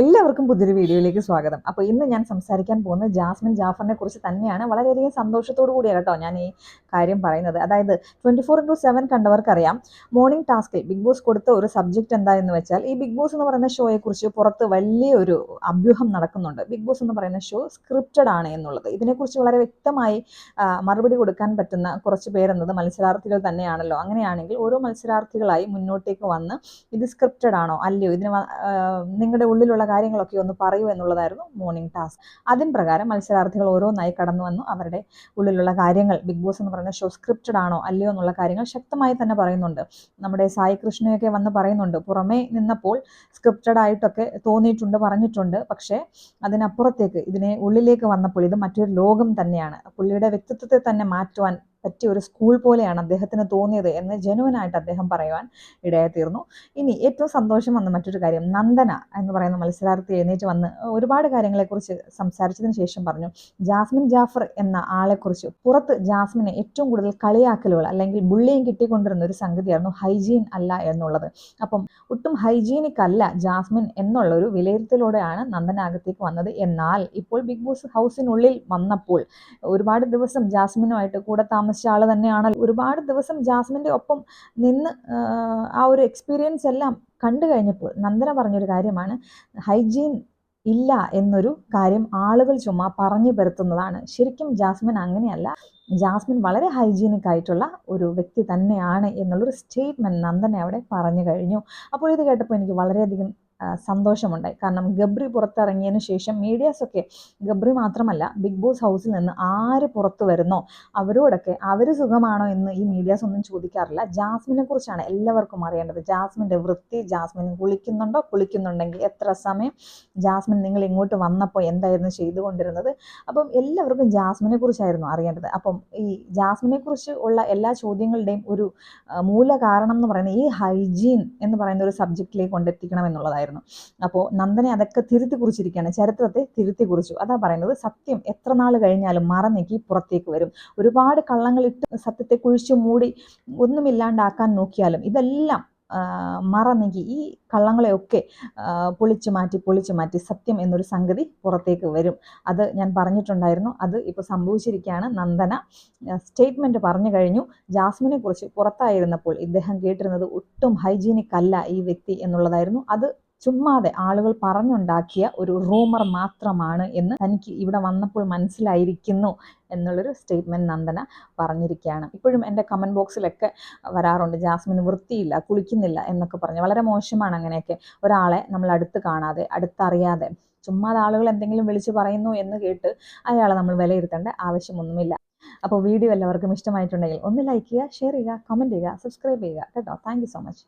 എല്ലാവർക്കും പുതിയൊരു വീഡിയോയിലേക്ക് സ്വാഗതം. അപ്പോൾ ഇന്ന് ഞാൻ സംസാരിക്കാൻ പോകുന്ന ജാസ്മിൻ ജാഫറിനെ കുറിച്ച് തന്നെയാണ് വളരെയധികം സന്തോഷത്തോടു കൂടിയാണ് കേട്ടോ ഞാൻ ഈ കാര്യം പറയുന്നത്. അതായത് ട്വന്റി ഫോർ ഇന്റു സെവൻ കണ്ടവർക്കറിയാം മോർണിംഗ് ടാസ്കിൽ ബിഗ് ബോസ് കൊടുത്ത ഒരു സബ്ജക്റ്റ് എന്തായെന്ന് വെച്ചാൽ ഈ ബിഗ് ബോസ് എന്ന് പറയുന്ന ഷോയെ കുറിച്ച് പുറത്ത് വലിയൊരു അഭ്യൂഹം നടക്കുന്നുണ്ട്. ബിഗ് ബോസ് എന്ന് പറയുന്ന ഷോ സ്ക്രിപ്റ്റഡ് ആണ് എന്നുള്ളത്. ഇതിനെക്കുറിച്ച് വളരെ വ്യക്തമായി മറുപടി കൊടുക്കാൻ പറ്റുന്ന കുറച്ച് പേരെന്നത് മത്സരാർത്ഥികൾ തന്നെയാണല്ലോ. അങ്ങനെയാണെങ്കിൽ ഓരോ മത്സരാർത്ഥികളായി മുന്നോട്ടേക്ക് വന്ന് ഇത് സ്ക്രിപ്റ്റഡ് ആണോ? അല്ലയോ? ഇതിന് നിങ്ങളുടെ ഉള്ളിലുള്ള കാര്യങ്ങളൊക്കെ ഒന്ന് പറയൂ എന്നുള്ളതായിരുന്നു മോർണിംഗ് ടാസ്ക് അതിൻ പ്രകാരം മത്സരാർത്ഥികൾ ഓരോന്നായി കടന്നു വന്നു. അവരുടെ ഉള്ളിലുള്ള കാര്യങ്ങൾ ബിഗ് ബോസ് എന്ന് പറയുന്ന ഷോ സ്ക്രിപ്റ്റഡ് ആണോ അല്ലയോ എന്നുള്ള കാര്യങ്ങൾ ശക്തമായി തന്നെ പറയുന്നുണ്ട്. നമ്മുടെ സായി കൃഷ്ണയൊക്കെ വന്ന് പറയുന്നുണ്ട്. പുറമേ നിന്നപ്പോൾ സ്ക്രിപ്റ്റഡ് ആയിട്ടൊക്കെ തോന്നിയിട്ടുണ്ട് പറഞ്ഞിട്ടുണ്ട്. പക്ഷേ അതിനപ്പുറത്തേക്ക് ഇതിനെ ഉള്ളിലേക്ക് വന്നപ്പോൾ ഇത് മറ്റൊരു ലോകം തന്നെയാണ്. പുള്ളിയുടെ വ്യക്തിത്വത്തെ തന്നെ മാറ്റുവാൻ പറ്റിയ ഒരു സ്കൂൾ പോലെയാണ് അദ്ദേഹത്തിന് തോന്നിയത് എന്ന് ജനുവനായിട്ട് അദ്ദേഹം പറയുവാൻ ഇടയായി തീർന്നു. ഇനി ഏറ്റവും സന്തോഷം വന്ന മറ്റൊരു കാര്യം നന്ദന എന്ന് പറയുന്ന മത്സരാർത്ഥി എഴുന്നേറ്റ് വന്ന് ഒരുപാട് കാര്യങ്ങളെക്കുറിച്ച് സംസാരിച്ചതിന് ശേഷം പറഞ്ഞു ജാസ്മിൻ ജാഫർ എന്ന ആളെക്കുറിച്ച് പുറത്ത് ജാസ്മിനെ ഏറ്റവും കൂടുതൽ കളിയാക്കലുകൾ അല്ലെങ്കിൽ ബുള്ളിയും കിട്ടിക്കൊണ്ടിരുന്ന ഒരു സംഗതിയായിരുന്നു ഹൈജീൻ അല്ല എന്നുള്ളത്. അപ്പം ഒട്ടും ഹൈജീനിക് അല്ല ജാസ്മിൻ എന്നുള്ള ഒരു വിലയിരുത്തലോടെയാണ് നന്ദന അകത്തേക്ക് വന്നത്. എന്നാൽ ഇപ്പോൾ ബിഗ് ബോസ് ഹൗസിനുള്ളിൽ വന്നപ്പോൾ ഒരുപാട് ദിവസം ജാസ്മിനുമായിട്ട് കൂടെ താമസിച്ച ആൾ തന്നെയാണ്. ഒരുപാട് ദിവസം ജാസ്മിന്റെ ഒപ്പം നിന്ന് ആ ഒരു എക്സ്പീരിയൻസ് എല്ലാം കണ്ടു കഴിഞ്ഞപ്പോൾ നന്ദന പറഞ്ഞൊരു കാര്യമാണ്. ഹൈജീൻ ഇല്ല എന്നൊരു കാര്യം ആളുകൾ ചുമ്മാ പറഞ്ഞു പരത്തുന്നതാണ് ശരിക്കും ജാസ്മിൻ അങ്ങനെയല്ല. ജാസ്മിൻ വളരെ ഹൈജീനിക് ആയിട്ടുള്ള ഒരു വ്യക്തി തന്നെയാണ് എന്നുള്ളൊരു സ്റ്റേറ്റ്മെന്റ് നന്ദന അവിടെ പറഞ്ഞു കഴിഞ്ഞു. അപ്പോൾ ഇത് കേട്ടപ്പോൾ എനിക്ക് വളരെയധികം സന്തോഷമുണ്ടായി. കാരണം ഗബ്രി പുറത്തിറങ്ങിയതിന് ശേഷം മീഡിയാസൊക്കെ ഗബ്രി മാത്രമല്ല ബിഗ് ബോസ് ഹൗസിൽ നിന്ന് ആര് പുറത്തു വരുന്നോ അവരോടൊക്കെ അവർ സുഖമാണോ എന്ന് ഈ മീഡിയാസ് ഒന്നും ചോദിക്കാറില്ല. ജാസ്മിനെ കുറിച്ചാണ് എല്ലാവർക്കും അറിയേണ്ടത്. ജാസ്മിന്റെ വൃത്തി ജാസ്മിൻ കുളിക്കുന്നുണ്ടോ? കുളിക്കുന്നുണ്ടെങ്കിൽ എത്ര സമയം ജാസ്മിൻ നിങ്ങൾ ഇങ്ങോട്ട് വന്നപ്പോൾ എന്തായിരുന്നു ചെയ്തുകൊണ്ടിരുന്നത്? അപ്പം എല്ലാവർക്കും ജാസ്മിനെ കുറിച്ചായിരുന്നു അറിയേണ്ടത്. അപ്പം ഈ ജാസ്മിനെ കുറിച്ച് ഉള്ള എല്ലാ ചോദ്യങ്ങളുടെയും ഒരു മൂല കാരണം എന്ന് പറയുന്നത് ഈ ഹൈജീൻ എന്ന് പറയുന്ന ഒരു സബ്ജക്റ്റിലേക്ക് കൊണ്ടെത്തിക്കണം എന്നുള്ളതായിരുന്നു. അപ്പോൾ നന്ദനെ അതൊക്കെ തിരുത്തി കുറിച്ചിരിക്കുകയാണ്. ചരിത്രത്തെ തിരുത്തി കുറിച്ചു. അതാ പറയുന്നത് സത്യം എത്ര നാൾ കഴിഞ്ഞാലും മറന്നേക്ക് പുറത്തേക്ക് വരും. ഒരുപാട് കള്ളങ്ങൾ ഇട്ട് സത്യത്തെ കുഴിച്ചു മൂടി ഒന്നുമില്ലാണ്ടാക്കാൻ നോക്കിയാലും ഇതെല്ലാം മറന്നെങ്കിൽ ഈ കള്ളങ്ങളെയൊക്കെ പൊളിച്ചു മാറ്റി പൊളിച്ചു മാറ്റി സത്യം എന്നൊരു സംഗതി പുറത്തേക്ക് വരും. അത് ഞാൻ പറഞ്ഞിട്ടുണ്ടായിരുന്നു. അത് ഇപ്പോൾ സംഭവിച്ചിരിക്കുകയാണ്. നന്ദന സ്റ്റേറ്റ്മെന്റ് പറഞ്ഞു കഴിഞ്ഞു. ജാസ്മിനെ കുറിച്ച് പുറത്തായിരുന്നപ്പോൾ ഇദ്ദേഹം കേട്ടിരുന്നത് ഒട്ടും ഹൈജീനിക് അല്ല ഈ വ്യക്തി എന്നുള്ളതായിരുന്നു. അത് ചുമ്മാതെ ആളുകൾ പറഞ്ഞുണ്ടാക്കിയ ഒരു റൂമർ മാത്രമാണ് എന്ന് തനിക്ക് ഇവിടെ വന്നപ്പോൾ മനസ്സിലായിരിക്കുന്നു എന്നുള്ളൊരു സ്റ്റേറ്റ്മെന്റ് നന്ദന പറഞ്ഞിരിക്കുകയാണ്. ഇപ്പോഴും എന്റെ കമന്റ് ബോക്സിലൊക്കെ വരാറുണ്ട്. ജാസ്മിന് വൃത്തിയില്ല കുളിക്കുന്നില്ല എന്നൊക്കെ പറഞ്ഞ്. വളരെ മോശമാണ് അങ്ങനെയൊക്കെ. ഒരാളെ നമ്മൾ അടുത്ത് കാണാതെ അടുത്തറിയാതെ. ചുമ്മാതെ ആളുകൾ എന്തെങ്കിലും വിളിച്ചു പറയുന്നു എന്ന് കേട്ട് അയാളെ നമ്മൾ വിലയിരുത്തേണ്ട ആവശ്യമൊന്നുമില്ല. അപ്പോൾ വീഡിയോ എല്ലാവർക്കും ഇഷ്ടമായിട്ടുണ്ടെങ്കിൽ ഒന്ന് ലൈക്ക് ചെയ്യുക ഷെയർ ചെയ്യുക കമന്റ് ചെയ്യുക സബ്സ്ക്രൈബ് ചെയ്യുക. കേട്ടോ. Thank so much